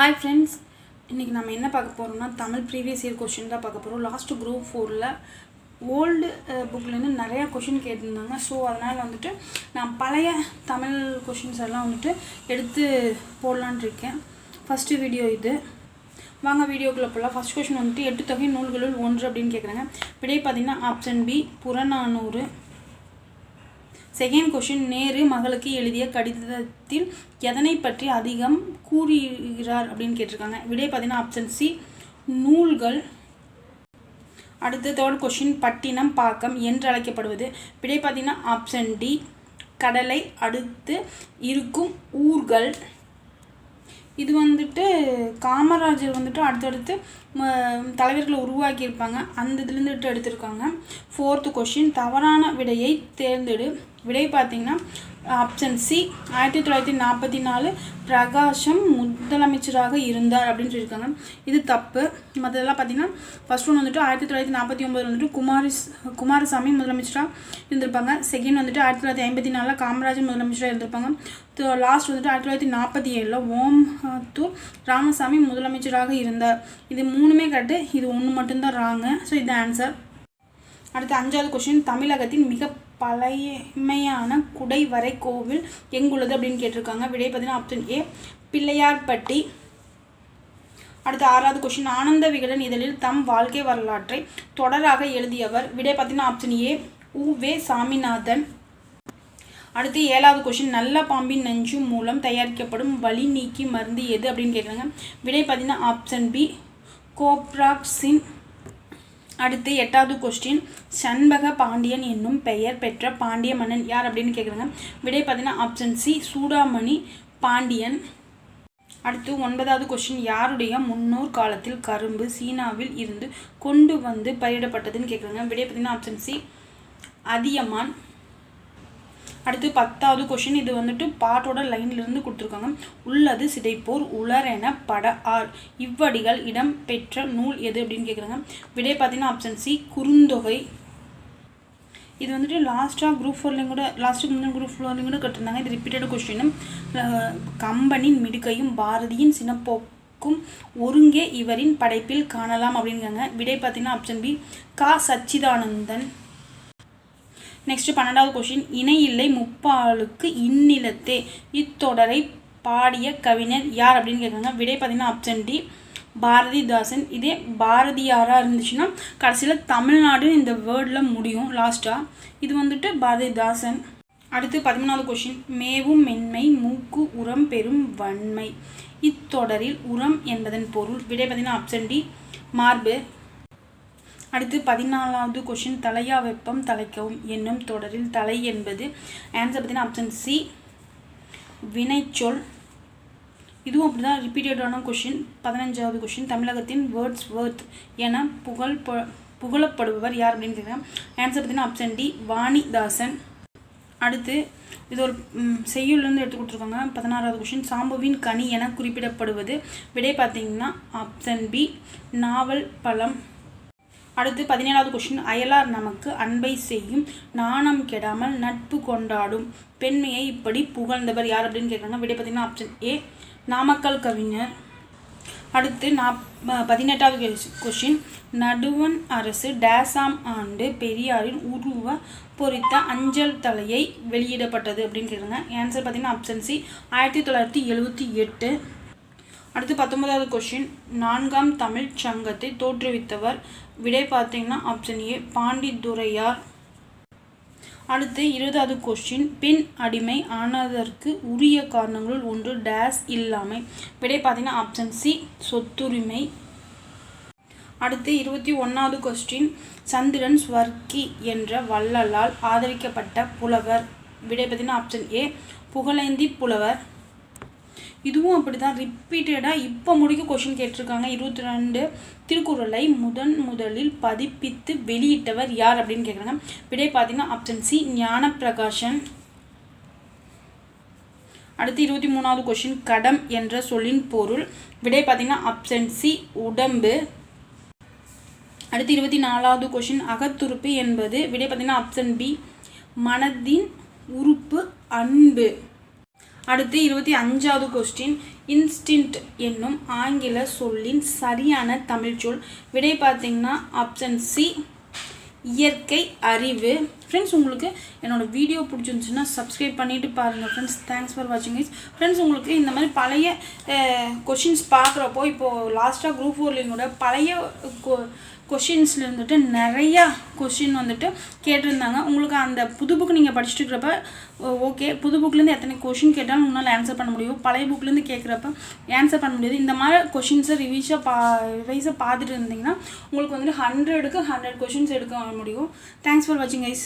Hi friends இன்றைக்கி நம்ம என்ன பார்க்க போகிறோம்னா தமிழ் ப்ரீவியஸ் இயர் கொஷின் தான் பார்க்க போகிறோம் லாஸ்ட் குரூப் ஃபோரில் ஓல்டு புக்லேருந்து நிறையா கொஷின் கேட்டிருந்தாங்க. ஸோ அதனால் வந்துட்டு நான் பழைய தமிழ் கொஷின்ஸ் எல்லாம் வந்துட்டு எடுத்து போடலான்னு இருக்கேன். ஃபஸ்ட்டு வீடியோ இது. வாங்க வீடியோக்குள்ளே போகலாம் ஃபஸ்ட் கொஷின் வந்துட்டு எட்டு தொகை நூல்களுள் ஒன்று அப்படின்னு கேட்குறாங்க விடை பார்த்தீங்கன்னா option B Purananuru. Second question Nehru மகளுக்கு எழுதிய கடிதத்தில் எதனை பற்றி அதிகம் கூறுகிறார் அப்படின்னு கேட்டிருக்காங்க. விடை பார்த்தீங்கன்னா ஆப்ஷன் சி நூல்கள். அடுத்த தேர்ட் கொஷின் பட்டினம் பாக்கம் என்று அழைக்கப்படுவது. விடை பார்த்தீங்கன்னா ஆப்ஷன் டி கடலை அடுத்து இருக்கும் ஊர்கள். இது வந்துட்டு காமராஜர் வந்துட்டு அடுத்தடுத்து ம- தலைவர்களை உருவாக்கியிருப்பாங்க. அந்த இதுலேருந்து எடுத்திருக்காங்க. ஃபோர்த்து கொஷின் தவறான விடையை தேர்ந்தெடு. விடை பார்த்திங்கன்னா ஆப்ஷன் சி ஆயிரத்தி தொள்ளாயிரத்தி நாற்பத்தி நாலு பிரகாஷம் முதலமைச்சராக இருந்தார் அப்படின்னு சொல்லியிருக்காங்க. இது தப்பு. மற்றதெல்லாம் பார்த்தீங்கன்னா ஃபர்ஸ்ட் ஒன்று வந்துட்டு ஆயிரத்தி தொள்ளாயிரத்தி நாற்பத்தி ஒம்பது வந்துட்டு குமாரிஸ் குமாரசாமி முதலமைச்சராக இருந்திருப்பாங்க. செகண்ட் வந்துட்டு ஆயிரத்தி தொள்ளாயிரத்தி ஐம்பத்தி நாலில் காமராஜர் முதலமைச்சராக இருந்திருப்பாங்க. லாஸ்ட் வந்துட்டு ஆயிரத்தி தொள்ளாயிரத்தி நாற்பத்தி ஏழில் ஓம் து ராமசாமி முதலமைச்சராக இருந்தார். இது மூணுமே கரெக்டு இது ஒன்று மட்டும்தான் ராங்கு ஸோ இது ஆன்சர் அடுத்து அஞ்சாவது கொஸ்டின் தமிழகத்தின் மிக பழைமையான குடைவரை கோவில் எங்குள்ளது அப்படின்னு கேட்டிருக்காங்க. விடை பார்த்தீங்கன்னா ஆப்ஷன் ஏ. பிள்ளையார்பட்டி. அடுத்து ஆறாவது கொஷின் ஆனந்த விகடன் இதழில் தம் வாழ்க்கை வரலாற்றை தொடராக எழுதியவர் விடை பார்த்தீங்கன்னா ஆப்ஷன் ஏ. உ. வே. சாமிநாதன். அடுத்து ஏழாவது கொஷின் நல்ல பாம்பின் நஞ்சு மூலம் தயாரிக்கப்படும் வலி நீக்கி மருந்து எது அப்படின்னு கேட்குறாங்க விடை பார்த்தீங்கன்னா ஆப்ஷன் பி. கோப்ராக்சின். அடுத்து எட்டாவது கொஸ்டின் சண்பக பாண்டியன் என்னும் பெயர் பெற்ற பாண்டிய மன்னன் யார் அப்படின்னு கேட்குறாங்க விடை பார்த்தீங்கன்னா ஆப்ஷன் சி சூடாமணி பாண்டியன். அடுத்து ஒன்பதாவது கொஸ்டின் யாருடைய முன்னோர் காலத்தில் கரும்பு சீனாவில் இருந்து கொண்டு வந்து பயிரிடப்பட்டதுன்னு கேட்குறாங்க விடை பார்த்தீங்கன்னா ஆப்ஷன் சி அதியமான். அடுத்து பத்தாவது கொஷின் இது வந்துட்டு பாட்டோட லைன்லேருந்து கொடுத்துருக்காங்க. உள்ளது சிதைப்போர் உலரென பட ஆர். இவ்வடிகள் இடம் பெற்ற நூல் எது அப்படின்னு கேட்குறாங்க விடை பார்த்தீங்கன்னா ஆப்ஷன் சி குறுந்தொகை. இது வந்துட்டு லாஸ்ட்டாக குரூப் ஃபோர்லேயும் கூட லாஸ்ட்டு முந்தின குரூப் ஃபோர்லேயும் கூட கட்டிருந்தாங்க. இது ரிப்பீட்டட் கொஷினும் கம்பனின் மிடுக்கையும் பாரதியின் சினப்போக்கும் ஒருங்கே இவரின் படைப்பில் காணலாம் அப்படிங்கிறாங்க விடை பார்த்தீங்கன்னா ஆப்ஷன் பி கா சச்சிதானந்தன். நெக்ஸ்ட் பன்னெண்டாவது கொஷின் இணை இல்லை முப்பாலுக்கு இந்நிலத்தே. இத்தொடரை பாடிய கவிஞர் யார் அப்படின்னு கேட்குறாங்க. விடை பார்த்தீங்கன்னா ஆப்ஷன் டி பாரதிதாசன். இதே பாரதியாராக இருந்துச்சுன்னா கடைசியில் தமிழ்நாடு இந்த வேர்டில் முடியும். லாஸ்ட்டாக இது வந்துட்டு பாரதிதாசன். அடுத்து பதிமூணாவது கொஷின் மேவும் மென்மை மூக்கு உரம் பெறும் வன்மை. இத்தொடரில் உரம் என்பதன் பொருள். விடை பார்த்தீங்கன்னா ஆப்ஷன் டி மார்பு அடுத்து பதினாலாவது கொஷின் தலையா வெப்பம் தலைக்கவும் என்னும் தொடரில் தலை என்பது ஆன்சர் பார்த்தீங்கன்னா ஆப்ஷன் சி வினைச்சொல். இதுவும் அப்படி தான் ரிப்பீட்டடான கொஷின் பதினஞ்சாவது கொஷின் தமிழகத்தின் வேர்ட்ஸ் வேர்த் என புகழ் ப- புகழப்படுபவர் யார் அப்படின்னு கேட்குறேன் ஆன்சர் பார்த்தீங்கன்னா ஆப்ஷன் டி வாணிதாசன். அடுத்து இது ஒரு செய்யுள்லேருந்து எடுத்து கொடுத்துருக்காங்க. பதினாறாவது கொஷின் சாம்புவின் கனி என குறிப்பிடப்படுவது. விடை பார்த்தீங்கன்னா ஆப்ஷன் பி நாவல் பழம். அடுத்து பதினேழாவது கொஷின் அயலார் நமக்கு அன்பை செய்யும் நாணம் கெடாமல் நட்பு கொண்டாடும் பெண்மையை இப்படி புகழ்ந்தவர் யார் அப்படின்னு கேட்குறாங்க. விடை பார்த்தீங்கன்னா ஆப்ஷன் ஏ நாமக்கல் கவிஞர். அடுத்து நாப் பதினெட்டாவது கொஷின் நடுவன் அரசு டேசாம் ஆண்டு பெரியாரின் உருவ பொறித்த அஞ்சல் தலையை வெளியிடப்பட்டது அப்படின்னு கேட்குறாங்க. ஆன்சர் பார்த்தீங்கன்னா ஆப்ஷன் சி ஆயிரத்தி தொள்ளாயிரத்தி எழுபத்தி எட்டு. அடுத்து பத்தொன்பதாவது கொஷின் நான்காம் தமிழ் சங்கத்தை தோற்றுவித்தவர் விடை பார்த்தீங்கன்னா ஆப்ஷன் ஏ பாண்டித்துரையார். அடுத்து இருபதாவது கொஸ்டின் பெண் அடிமை ஆனதற்கு உரிய காரணங்களுள் ஒன்று டேஸ் இல்லாமை. விடை பார்த்தீங்கன்னா ஆப்ஷன் சி சொத்துரிமை. அடுத்து இருபத்தி ஒன்றாவது கொஸ்டின் சந்திரன் ஸ்வர்கி என்ற வள்ளலால் ஆதரிக்கப்பட்ட புலவர். விடை பார்த்தீங்கன்னா ஆப்ஷன் ஏ புகழேந்தி புலவர். இதுவும் அப்படி தான் ரிப்பீட்டடாக இப்போ முடிக்க கொஷின் கேட்டிருக்காங்க. இருபத்தி ரெண்டு திருக்குறளை முதன் முதலில் பதிப்பித்து வெளியிட்டவர் யார் அப்படின்னு கேட்குறாங்க விடை பார்த்தீங்கன்னா ஆப்ஷன் சி ஞானப்பிரகாஷன். அடுத்து இருபத்தி மூணாவது கொஷின் கடம் என்ற சொல்லின் பொருள். விடை பார்த்தீங்கன்னா ஆப்ஷன் சி உடம்பு. அடுத்து இருபத்தி நாலாவது கொஷின் அகத்துறுப்பு என்பது. விடை பார்த்தீங்கன்னா ஆப்ஷன் பி மனதின் உறுப்பு அன்பு. அடுத்து இருபத்தி அஞ்சாவது கொஸ்டின் இன்ஸ்டின்ட் என்னும் ஆங்கில சொல்லின் சரியான தமிழ்ச்சொல். விடை பார்த்தீங்கன்னா ஆப்ஷன் சி இயற்கை அறிவு. ஃப்ரெண்ட்ஸ் உங்களுக்கு என்னோடய வீடியோ பிடிச்சிருந்துச்சுன்னா சப்ஸ்கிரைப் பண்ணிவிட்டு பாருங்கள் ஃப்ரெண்ட்ஸ் தேங்க்ஸ் ஃபார் வாட்சிங் இஸ் ஃப்ரெண்ட்ஸ் உங்களுக்கு இந்த மாதிரி பழைய கொஷின்ஸ் பார்க்குறப்போ இப்போது லாஸ்ட்டாக குரூப் ஃபோர்லிங்கோட பழைய கொஷின்ஸில் இருந்துட்டு நிறையா கொஷின் வந்துட்டு கேட்டிருந்தாங்க. உங்களுக்கு அந்த புது புக் நீங்கள் படிச்சுட்டு இருக்கிறப்ப ஓகே புது புக்லேருந்து எத்தனை கொஷின் கேட்டாலும் உங்களால் ஆன்சர் பண்ண முடியும். பழைய புக்லேருந்து கேட்குறப்ப ஆன்சர் பண்ண முடியாது. இந்த மாதிரி கொஷின்ஸை ரிவீஸாக பா ரிவைஸாக பார்த்துட்டு இருந்தீங்கன்னா உங்களுக்கு வந்துட்டு ஹண்ட்ரடுக்கு ஹண்ட்ரட் கொஷின்ஸ் எடுக்க முடியும். தேங்க்ஸ் ஃபார் வாட்சிங் ஐஸ்